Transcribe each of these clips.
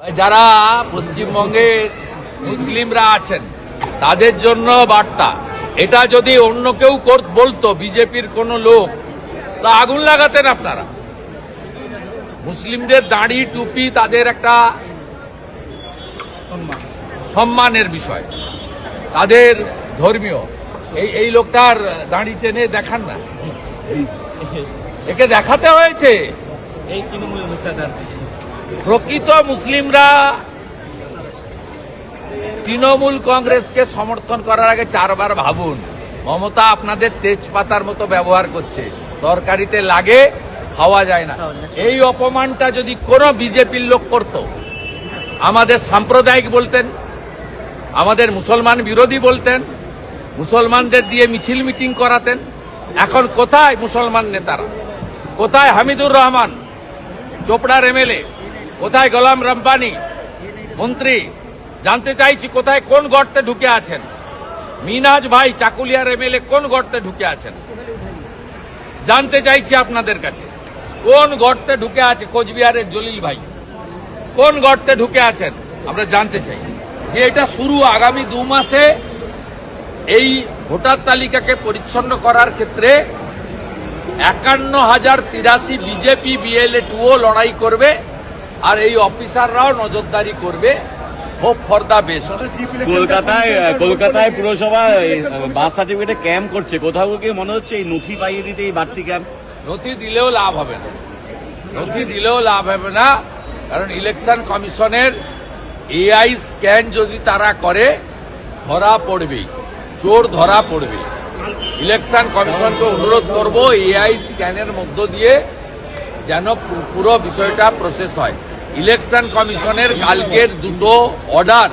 যারা পশ্চিমবঙ্গের মুসলিমরা আছেন তাদের জন্য বার্তা এটা যদি অন্য কেউ বলতো বিজেপির কোন লোক তা আগুন লাগাতেন আপনারা। মুসলিমদের দাড়ি টুপি তাদের একটা সম্মানের বিষয়। তাদের ধর্মীয়। এই এই লোকটার দাঁড়ি টেনে দেখান না। একে দেখাতে হয়েছে। এই মুখতাদার প্রকৃত মুসলিমরা তৃণমূল কংগ্রেসকে সমর্থন করার আগে চারবার ভাবুন, মমতা আপনাদের তেজপাতার মতো ব্যবহার করছে, তরকারিতে লাগে, খাওয়া যায় না। এই অপমানটা যদি কোনো বিজেপির লোক করত, আমাদের সাম্প্রদায়িক বলতেন, আমাদের মুসলমান বিরোধী বলতেন, মুসলমানদের দিয়ে মিছিল মিটিং করাতেন, এখন কোথায় মুসলমান নেতারা? কোথায় হামিদুর রহমান, চোপড়ার এমএলএ? কোথায় গোলাম রব্বানি? মন্ত্রী, জানতে চাইছি কোথায় কোন গর্তে ঢুকে আছেন? মিনাজ ভাই, চাকুলিয়ার এমএলএ কোন গর্তে ঢুকে আছেন? জানতে চাইছি আপনাদের কাছে, কোন গর্তে ঢুকে আছে কোচবিহারের জলিল ভাই? কোন গর্তে ঢুকে আছেন? আমরা জানতে চাই। যে এটা শুরু আগামী দু মাসে এই ভোটার তালিকাকে পরিচ্ছন্ন করার ক্ষেত্রে একান্ন হাজার তিরাশি বিজেপি, বিএলএ, টুও লড়াই করবে। আর এই অফিসাররাও নজরদারি করবে। হোপ ফর দ্য বেস্ট কলকাতায় কলকাতায় পুরসভা বাস সার্টিফিকেটে ক্যাম্প করছে। কোথাও কি মনে হচ্ছে এই নথি পাইয়ে দিতে এই বাড়তি ক্যাম্প নথি দিলেও লাভ হবে না। নথি দিলেও লাভ হবে না। কারণ ইলেকশন কমিশনের এআই স্ক্যান যদি তারা করে ধরা পড়বেই। চোর ধরা পড়বে ইলেকশন কমিশনকে অনুরোধ করব এআই স্ক্যানের মধ্য দিয়ে যেন পুরো বিষয়টা প্রসেস হয়। ইলেকশন কমিশনের কালকের দুটো অর্ডার।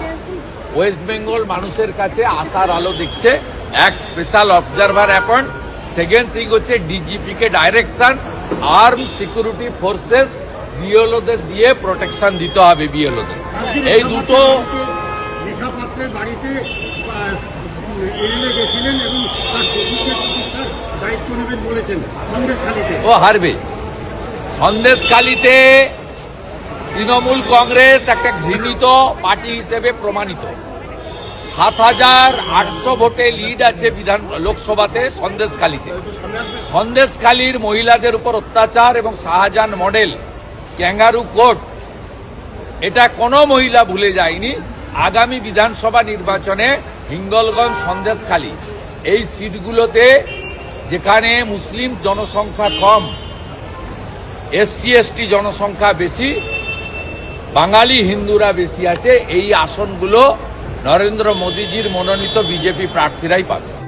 ওয়েস্ট বেঙ্গল মানুষের কাছে আসার আলো দিচ্ছে এক special observer appoint second thing হচ্ছে ডিজিপি কে ডাইরেকশন আর্ম সিকিউরিটি ফোর্সেস বিএলওদের দিয়ে প্রোটেকশন দিতে হবে বিএলওদের এই দুটো বাড়িতে গেছিলেন এবং তার শ্বশুরকে চিকিৎসার দায়িত্ব নেবেন বলেছেন সন্দেশখালীতে। ও হারবে। সন্দেশখালিতে তৃণমূল কংগ্রেস একটা ঘৃণিত পার্টি হিসেবে প্রমাণিত। সাত হাজার আটশো ভোটে লিড আছে বিধান লোকসভাতে সন্দেশখালীতে। সন্দেশখালীর মহিলাদের উপর অত্যাচার এবং শাহজাহান মডেল, ক্যাঙ্গারু কোর্ট, এটা কোনো মহিলা ভুলে যায়নি। আগামী বিধানসভা নির্বাচনে হিঙ্গলগঞ্জ সন্দেশখালী, এই সিটগুলোতে যেখানে মুসলিম জনসংখ্যা কম, এসসি, এসটি জনসংখ্যা বেশি বাঙালি হিন্দুরা বেশি আছে এই আসনগুলো নরেন্দ্র মোদীজির মনোনীত বিজেপি প্রার্থীরাই পাবে।